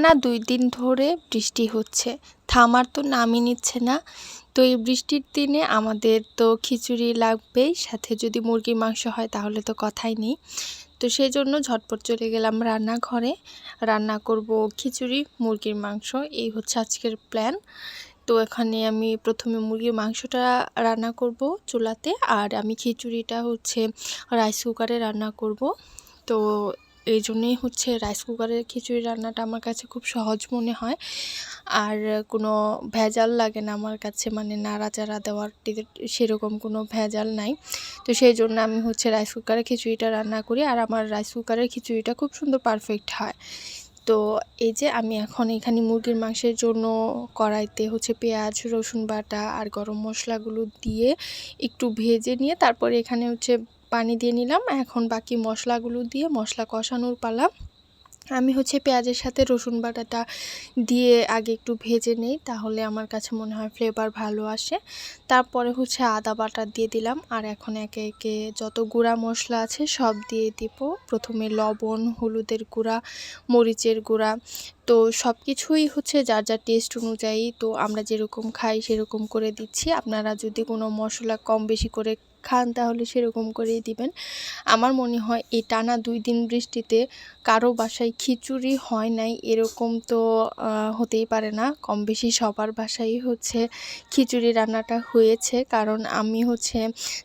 টানা দুই দিন ধরে বৃষ্টি হচ্ছে। থামার তো নামই নিচ্ছে না। তো এই বৃষ্টির দিনে আমাদের তো খিচুড়ি লাগবেই, সাথে যদি মুরগির মাংস হয় তাহলে তো কথাই নেই। তো সেই জন্য ঝটপট চলে গেলাম রান্নাঘরে। রান্না করব খিচুড়ি, মুরগির মাংস, এই হচ্ছে আজকের প্ল্যান তো এখানে আমি প্রথমে মুরগির মাংসটা রান্না করব চুলাতে, আর আমি খিচুড়িটা হচ্ছে রাইস কুকারে রান্না করব। তো এই জন্যই হচ্ছে রাইস কুকারের খিচুড়ি রান্নাটা আমার কাছে খুব সহজ মনে হয়। আর কোনো ভেজাল লাগে না আমার কাছে মানে নাড়াচাড়া দেওয়ার সেরকম কোনো ভেজাল নাই। তো সেই জন্য আমি হচ্ছে রাইস কুকারে খিচুড়িটা রান্না করি আর আমার রাইস কুকারের খিচুড়িটা খুব সুন্দর পারফেক্ট হয়। তো এই যে আমি এখন এখানে মুরগির মাংসের জন্য কড়াইতে হচ্ছে পেঁয়াজ, রসুন বাটা আর গরম মশলাগুলো দিয়ে একটু ভেজে নিয়ে তারপরে এখানে হচ্ছে পানি দিয়ে নিলাম। এখন বাকি মশলাগুলো দিয়ে মশলা কষানোর পালা। আমি হচ্ছে পেঁয়াজের সাথে রসুন বাটাটা দিয়ে আগে একটু ভেজে নেই, তাহলে আমার কাছে মনে হয় ফ্লেভার ভালো আসে। তারপরে হচ্ছে আদা বাটা দিয়ে দিলাম, আর এখন একে একে যত গুঁড়া মশলা আছে সব দিয়ে দিব। প্রথমে লবণ, হলুদের গুঁড়া, মরিচের গুঁড়া, তো সব কিছুই হচ্ছে যার যার টেস্ট অনুযায়ী। তো আমরা যেরকম খাই সেরকম করে দিচ্ছি। আপনারা যদি কোনো মশলা কম বেশি করে খান তাহলে সেরকম করেই দিবেন। আমার মনে হয় এই টানা দুই দিন বৃষ্টিতে কারও বাসায় খিচুড়ি হয় নাই এরকম তো হতেই পারে না। কম বেশি সবার বাসায় হচ্ছে খিচুড়ি রান্নাটা হয়েছে। কারণ আমি হচ্ছে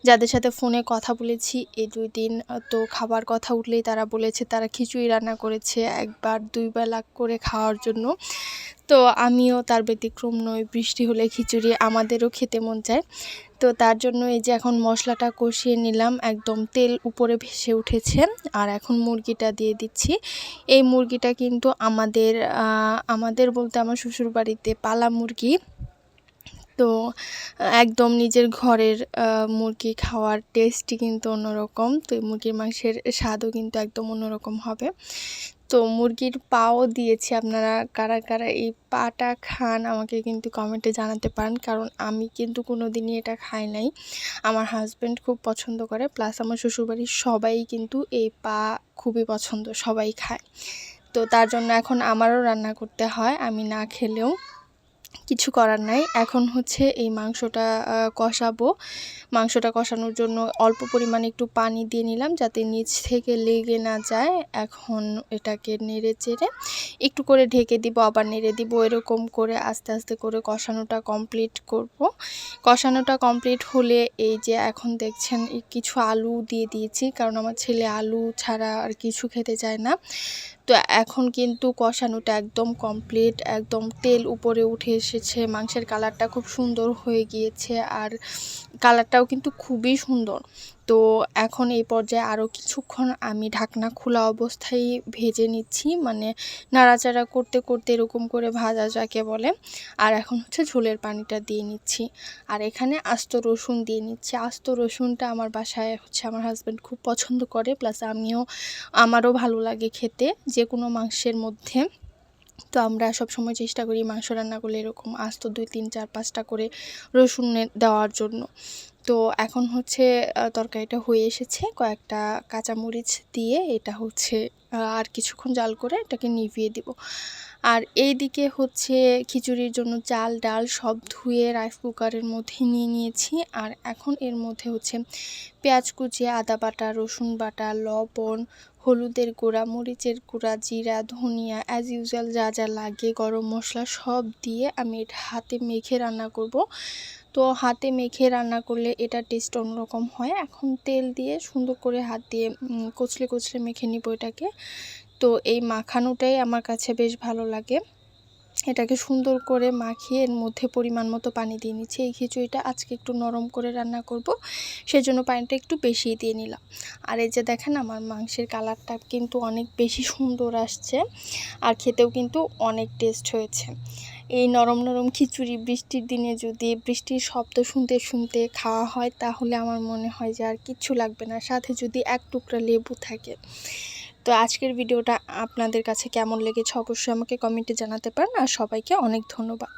যাদের সাথে ফোনে কথা বলেছি, এই দুই দিন তো খাবার কথা উঠলেই তারা বলেছে তারা খিচুড়ি রান্না করেছে একবার দুই বেলা করে খাওয়ার জন্য। তো আমিও তার ব্যতিক্রম নই, বৃষ্টি হলে খিচুড়ি, আমাদেরও খেতে মন চায়। তো তার জন্য এই যে এখন মশলাটা কষিয়ে নিলাম, একদম তেল উপরে ভেসে উঠেছে। আর এখন মুরগিটা দিয়ে দিচ্ছি। এই মুরগিটা কিন্তু আমাদের আমাদের বলতে আমার শ্বশুর বাড়িতে পালা মুরগি। তো একদম নিজের ঘরের মুরগি খাওয়ার টেস্টই কিন্তু অন্যরকম। তো এই মুরগির মাংসের স্বাদও কিন্তু একদম অন্যরকম হবে। তো মুরগির পাও দিয়েছি আপনারা কারা কারা এই পাটা খান আমাকে কিন্তু কমেন্টে জানাতে পারেন। কারণ আমি কিন্তু কোনো দিনই এটা খাই নাই। আমার হাজব্যান্ড খুব পছন্দ করে। প্লাস আমার শ্বশুরবাড়ির সবাই কিন্তু এই পা খুবই পছন্দ, সবাই খায়। তো তার জন্য এখন আমারও রান্না করতে হয়। আমি না খেলেও কিছু করার নাই। এখন হচ্ছে এই মাংসটা কষাবো। মাংসটা কষানোর জন্য অল্প পরিমাণে একটু পানি দিয়ে নিলাম যাতে নিচ থেকে লেগে না যায়। এখন এটাকে নেড়ে চেড়ে একটু করে ঢেকে দিব, আবার নেড়ে দিব। এরকম করে আস্তে আস্তে করে কষানোটা কমপ্লিট করব। কষানোটা কমপ্লিট হলে এই যে এখন দেখছেন কিছু আলু দিয়ে দিয়েছি, কারণ আমার ছেলে আলু ছাড়া আর কিছু খেতে চায় না। তো এখন কিন্তু কষানোটা একদম কমপ্লিট একদম তেল উপরে উঠে এসেছে, মাংসের কালারটা খুব সুন্দর হয়ে গিয়েছে আর কালারটাও কিন্তু খুবই সুন্দর। তো এখন এই পর্যায়ে আরও কিছুক্ষণ আমি ঢাকনা খোলা অবস্থায় ভেজে নিচ্ছি মানে নাড়াচাড়া করতে করতে এরকম করে ভাজা যাকে বলে। আর এখন হচ্ছে ঝোলের পানিটা দিয়ে নিচ্ছি। আর এখানে আস্ত রসুন দিয়ে নিচ্ছি। আস্ত রসুনটা আমার বাসায় হচ্ছে আমার হাজব্যান্ড খুব পছন্দ করে প্লাস আমিও, আমারও ভালো লাগে খেতে যে কোনো মাংসের মধ্যে। তো আমরা সব সময় চেষ্টা করি মাংস রান্না করলে এরকম আস্ত দুই, তিন, চার, পাঁচটা করে রসুন দেওয়ার জন্য। তো এখন হচ্ছে তরকারিটা হয়ে এসেছে। কয়েকটা কাঁচামরিচ দিয়ে এটা হচ্ছে আর কিছুক্ষণ জাল করে এটাকে নিভিয়ে দিব। আর এই দিকে হচ্ছে খিচুড়ির জন্য চাল, ডাল সব ধুয়ে রাইস কুকারের মধ্যে নিয়ে নিয়েছি। আর এখন এর মধ্যে হচ্ছে পেঁয়াজ কুচি, আদা বাটা, রসুন বাটা, লবণ, হলুদের গুঁড়া, মরিচের গুঁড়া, জিরা, ধনিয়া অ্যাজ ইউজুয়াল যা যা লাগে, গরম মশলা সব দিয়ে আমি এটা হাতে মেখে রান্না করব। তো হাতে মেখে রান্না করলে এটা টেস্ট অন্যরকম হয়। এখন তেল দিয়ে সুন্দর করে হাত দিয়ে কচলে কচলে মেখে নিব এটাকে। তো এই মাখানোটাই আমার কাছে বেশ ভালো লাগে। এটাকে সুন্দর করে মাখিয়ে এর মধ্যে পরিমাণ মতো পানি দিয়ে নিচ্ছি। এই খিচুড়িটা আজকে একটু নরম করে রান্না করব। সেজন্য পানিটা একটু বেশি দিয়ে নিলাম। আর এই যে দেখেন আমার মাংসের কালারটা কিন্তু অনেক বেশি সুন্দর আসছে আর খেতেও কিন্তু অনেক টেস্ট হয়েছে। এই নরম নরম খিচুড়ি বৃষ্টির দিনে যদি বৃষ্টির শব্দ শুনতে শুনতে খাওয়া হয় তাহলে আমার মনে হয় যে আর কিচ্ছু লাগবে না। সাথে যদি এক টুকরা লেবু থাকে। তো আজকের ভিডিওটা আপনাদের কাছে কেমন লেগেছে অবশ্যই আমাকে কমেন্টে জানাতে পারেন আর সবাইকে অনেক ধন্যবাদ।